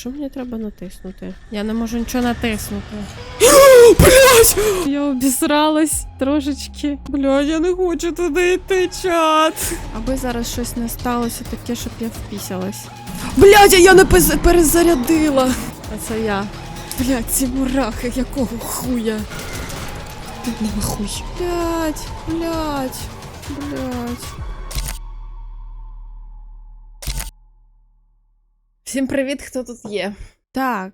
Що мені треба натиснути? Я не можу нічого натиснути. Блять! Я обісралась трошечки. Бля, я не хочу туди йти, чат. Аби зараз щось не сталося таке, щоб я впісялась. Блять, я не перезарядила! А це я. Блять, ці мурахи, якого хуя? Тут не хуй. Блять, блять, Всім привіт, хто тут є? Так.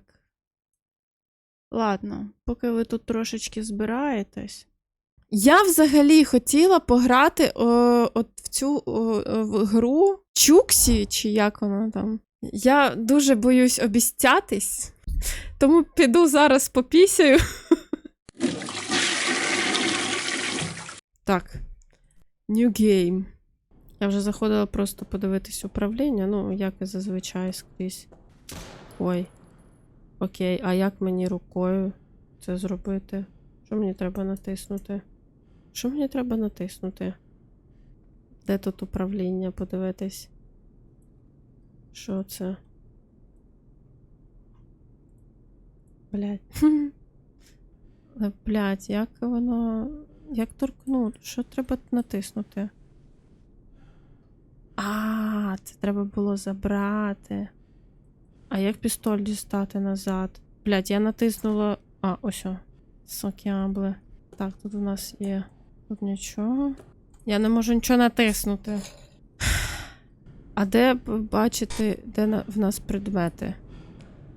Ладно, поки ви тут трошечки збираєтесь. Я взагалі хотіла пограти о, от в цю о, в гру Чуксі, чи як вона там. Я дуже боюсь обіцятись, тому піду зараз попісяю. Так. New game. Я вже заходила просто подивитись управління, ну, як і зазвичай скрізь. Ой. Окей, а як мені рукою це зробити? Що мені треба натиснути? Що мені треба натиснути? Де тут управління подивитись? Що це? Блять. Блять, як воно. Як торкнути? Що треба натиснути? А, це треба було забрати. А як пістоль дістати назад? Блять, я натиснула. А, ось о. Сокябле. Так, тут у нас є. Тут нічого. Я не можу нічого натиснути. А де бачити, де на- в нас предмети?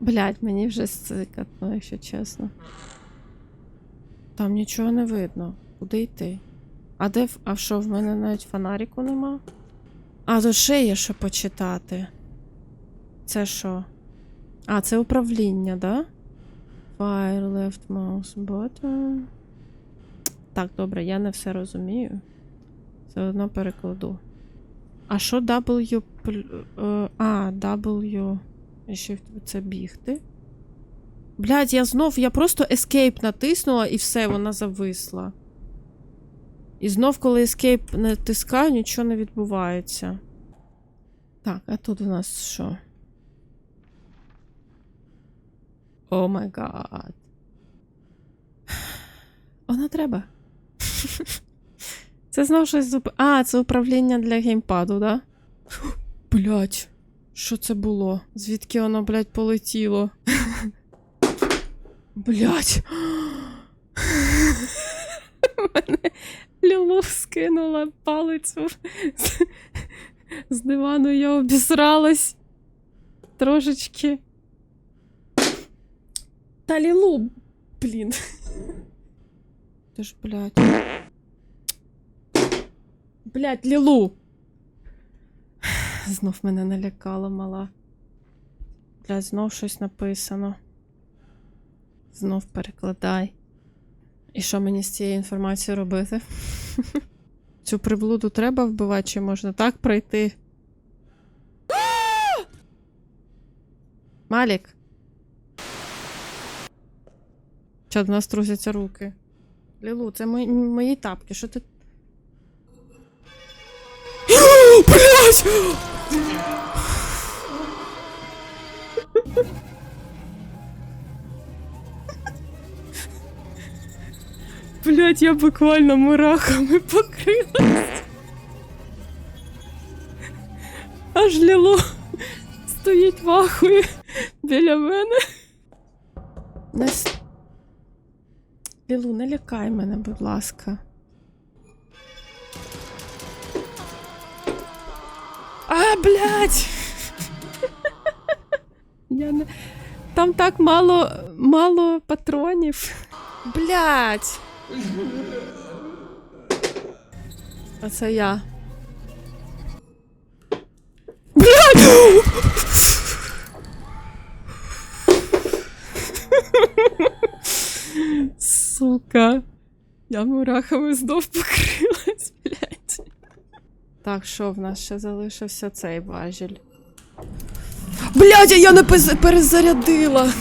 Блять, мені вже сикатно, якщо чесно. Там нічого не видно. Куди йти? А де А що, в мене навіть фонаріку нема? А, тут ще є що почитати. Це що? А, це управління, да? Fire, left mouse button. Так, добре, я не все розумію. Все одно перекладу. А що W. е, А, W. Shift це бігти. Блядь, я знов, я просто Escape натиснула і все, вона зависла. І знов, коли Escape натискаю, нічого не відбувається. Так, а тут у нас що? О май гад. Воно треба. Це знов щось зуп... А, це управління для геймпаду, да? Блять, що це було? Звідки воно, блять, полетіло? Блять. Мене Лілу скинула палицю з, дивану, я обісралась трошечки. Та Лілу, блін. Ти ж, блядь. Блядь, Лілу. Знов мене налякала мала. Блядь, знов щось написано. Знов перекладай. І що мені з цією інформацією робити? Цю приблуду треба вбивати, чи можна так пройти? Малік. Чад, в нас трусяться руки. Лілу, це мої, мої тапки, що ти. Блять! Блять, я буквально мурахами покрилась. Аж Лілу стоїть вахою біля мене. Не... с- Лілу, не лякай мене, будь ласка. А, блядь! Я не... Там так мало, мало патронів. Блядь! Оце я. Блять! Сука. Я мурахами знов покрилась, блядь. Так, що в нас ще залишився цей важіль? Блять, я не перезарядила!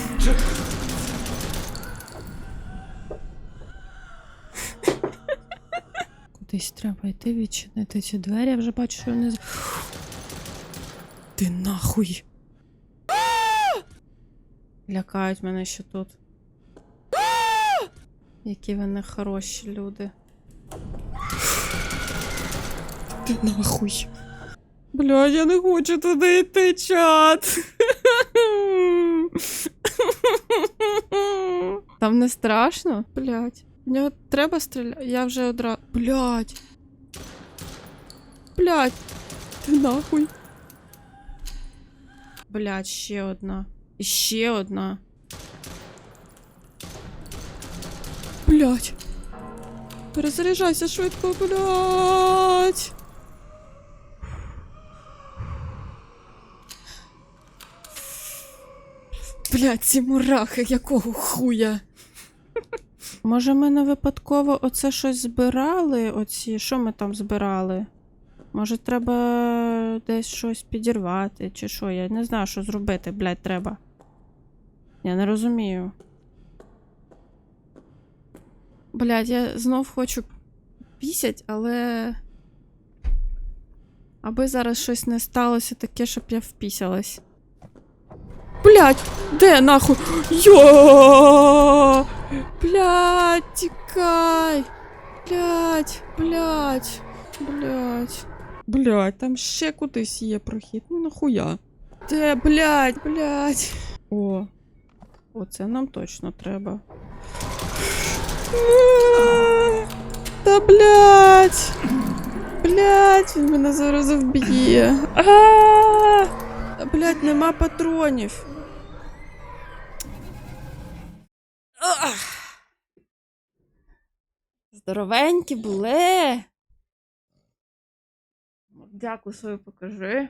Кудись треба йти відчинити ці двері, я вже бачу, що вони. Ти нахуй! Лякають мене ще тут. Які ви нехороші люди. Ти нахуй. Бля, я не хочу туди йти, чат. Там не страшно? Блять. В нього треба стріляти. Я вже одразу. Блять. Блять. Ти нахуй. Блять, ще одна. І ще одна. Блять. Перезаряджайся швидко, блять. Блять, ці мурахи, якого хуя? Може, ми не випадково оце щось збирали? Оці, що ми там збирали? Може, треба десь щось підірвати, чи що? Я не знаю, що зробити, блядь, треба. Я не розумію. Блядь, я знов хочу пісять, але. Аби зараз щось не сталося таке, щоб я впісялась. Блять, де нахуй? Йо! Блять, тікай! Блять, блять, блять. Блять, там ще кудись є прохід. Ну нахуя? Де, блять, блять. О, оце нам точно треба. Та блять! Блять, він мене зараз вб'є. Блять, нема патронів. Здоровенькі були. Дякую свою покажи.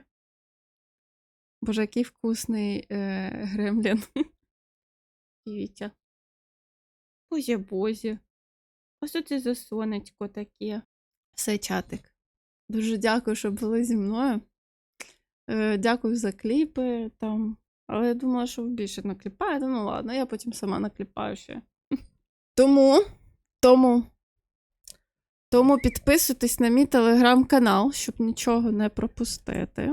Боже, який вкусний е, гремлін. Дивіться. Бозі бозі. Ось і за сонечко таке. Все, чатик. Дуже дякую, що були зі мною. Е, дякую за кліпи там. Але я думала, що ви більше накліпаєте. Ну ладно, я потім сама накліпаю ще. Тому, тому. Тому підписуйтесь на мій телеграм-канал, щоб нічого не пропустити.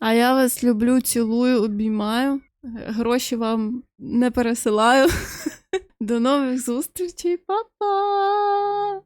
А я вас люблю, цілую, обіймаю. Гроші вам не пересилаю. До нових зустрічей, Па-па!